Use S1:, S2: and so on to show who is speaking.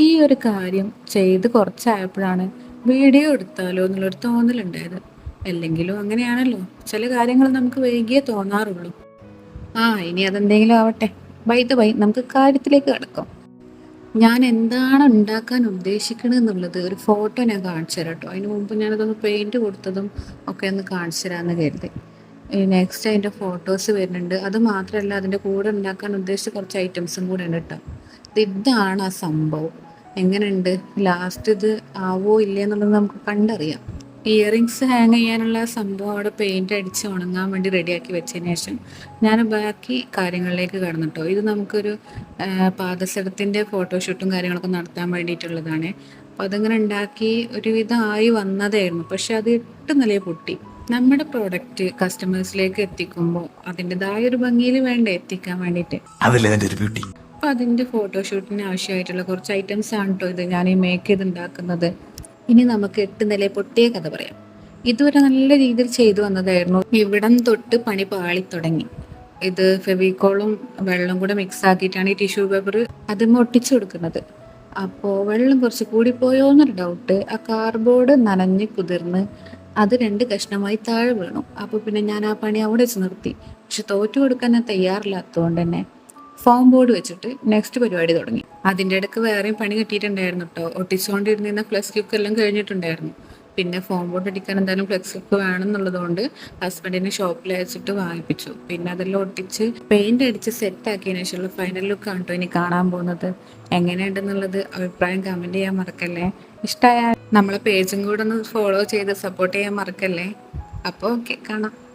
S1: ഈ ഒരു കാര്യം ചെയ്ത് കുറച്ചായപ്പോഴാണ് വീഡിയോ എടുത്താലോ എന്നുള്ളൊരു തോന്നലുണ്ടായത്. അല്ലെങ്കിലും അങ്ങനെയാണല്ലോ. ചില കാര്യങ്ങൾ നമുക്ക് വൈകിയേ തോന്നാറുള്ളൂ. ആ ഇനി അതെന്തെങ്കിലും ആവട്ടെ. ബൈ ദ ബൈ നമുക്ക് കാര്യത്തിലേക്ക് കിടക്കാം. ഞാൻ എന്താണ് ഉണ്ടാക്കാൻ ഉദ്ദേശിക്കുന്നത് എന്നുള്ളത് ഒരു ഫോട്ടോ ഞാൻ കാണിച്ചു തരാം കേട്ടോ. അതിന് മുമ്പ് ഞാനതൊന്ന് പെയിന്റ് കൊടുത്തതും ഒക്കെ ഒന്ന് കാണിച്ചു തരാമെന്ന് കരുതി. നെക്സ്റ്റ് അതിന്റെ ഫോട്ടോസ് വരുന്നുണ്ട്. അത് മാത്രമല്ല അതിന്റെ കൂടെ ഉണ്ടാക്കാൻ ഉദ്ദേശിച്ച കുറച്ച് ഐറ്റംസും കൂടെ ഉണ്ട് കേട്ടോ. ഇതാണ് ആ സംഭവം. എങ്ങനെയുണ്ട്? ലാസ്റ്റ് ഇത് ആവോ ഇല്ലേ എന്നുള്ളത് നമുക്ക് കണ്ടറിയാം. ഇയറിങ്സ് ഹാങ് ചെയ്യാനുള്ള സംഭവം അവിടെ പെയിന്റ് അടിച്ച് ഉണങ്ങാൻ വേണ്ടി റെഡിയാക്കി വെച്ചതിന് ശേഷം ഞാൻ ബാക്കി കാര്യങ്ങളിലേക്ക് കടന്നിട്ടോ. ഇത് നമുക്കൊരു പാദസരത്തിന്റെ ഫോട്ടോഷൂട്ടും കാര്യങ്ങളൊക്കെ നടത്താൻ വേണ്ടിയിട്ടുള്ളതാണ്. അപ്പോൾ അതിങ്ങനെ ഉണ്ടാക്കി ഒരുവിധം ആയി വന്നതായിരുന്നു. പക്ഷെ അത് എട്ട് നിലയെ പൊട്ടി. നമ്മുടെ പ്രോഡക്റ്റ് കസ്റ്റമേഴ്സിലേക്ക് എത്തിക്കുമ്പോൾ അതിന്റെതായ ഒരു ഭംഗിയിൽ വേണ്ട എത്തിക്കാൻ വേണ്ടിയിട്ട്.
S2: ബ്യൂട്ടി
S1: അപ്പോൾ അതിന്റെ ഫോട്ടോഷൂട്ടിന് ആവശ്യമായിട്ടുള്ള കുറച്ച് ഐറ്റംസ് ആണ് കേട്ടോ ഇത് ഞാൻ ഈ മേക്ക് ചെയ്ത് ഉണ്ടാക്കുന്നത് ഇനി നമുക്ക് എട്ട് നില പൊട്ടിയ കഥ പറയാം. ഇതുവരെ നല്ല രീതിയിൽ ചെയ്തു വന്നതായിരുന്നു. ഇവിടം തൊട്ട് പണി പാളി തുടങ്ങി. ഇത് ഫെവിക്കോളും വെള്ളം കൂടെ മിക്സ് ആക്കിയിട്ടാണ് ഈ ടിഷ്യൂ പേപ്പർ അതിന് ഒട്ടിച്ചു കൊടുക്കുന്നത്. അപ്പോൾ വെള്ളം കുറച്ച് കൂടിപ്പോയോ എന്നൊരു ഡൗട്ട് ആ കാർഡ്ബോർഡ് നനഞ്ഞ് കുതിർന്ന് അത് രണ്ട് കഷ്ണമായി താഴെ വീണു. അപ്പോൾ പിന്നെ ഞാൻ ആ പണി അവിടെ വെച്ച് നിർത്തി. പക്ഷെ തോറ്റു കൊടുക്കാൻ ഞാൻ തയ്യാറില്ലാത്തതുകൊണ്ട് തന്നെ ഫോം ബോർഡ് വെച്ചിട്ട് നെക്സ്റ്റ് പരിപാടി തുടങ്ങി. അതിന്റെ ഇടയ്ക്ക് വേറെയും പണി കിട്ടിയിട്ടുണ്ടായിരുന്നു കേട്ടോ ഒട്ടിച്ചുകൊണ്ടിരുന്ന ഫ്ലെക്സ് ക്യൂക്ക് എല്ലാം കഴിഞ്ഞിട്ടുണ്ടായിരുന്നു. പിന്നെ ഫോം ബോർഡ് അടിക്കാൻ എന്തായാലും ഫ്ലെക്സ് ക്യൂക്ക് വേണമെന്നുള്ളതുകൊണ്ട് ഹസ്ബൻഡിനെ ഷോപ്പിൽ അയച്ചിട്ട് വാങ്ങിപ്പിച്ചു. പിന്നെ അതെല്ലാം ഒട്ടിച്ച് പെയിന്റ് അടിച്ച് സെറ്റ് ആക്കിയതിനു ശേഷമുള്ള ഫൈനൽ ലുക്ക് ആണ് ഇനി കാണാൻ പോകുന്നത്. എങ്ങനെയുണ്ടെന്നുള്ളത് അഭിപ്രായം കമന്റ് ചെയ്യാൻ മറക്കല്ലേ? ഇഷ്ടമായ നമ്മളെ പേജും കൂടെ ഒന്ന് ഫോളോ ചെയ്ത് സപ്പോർട്ട് ചെയ്യാൻ മറക്കല്ലേ? അപ്പോൾ ഓക്കെ കാണാം.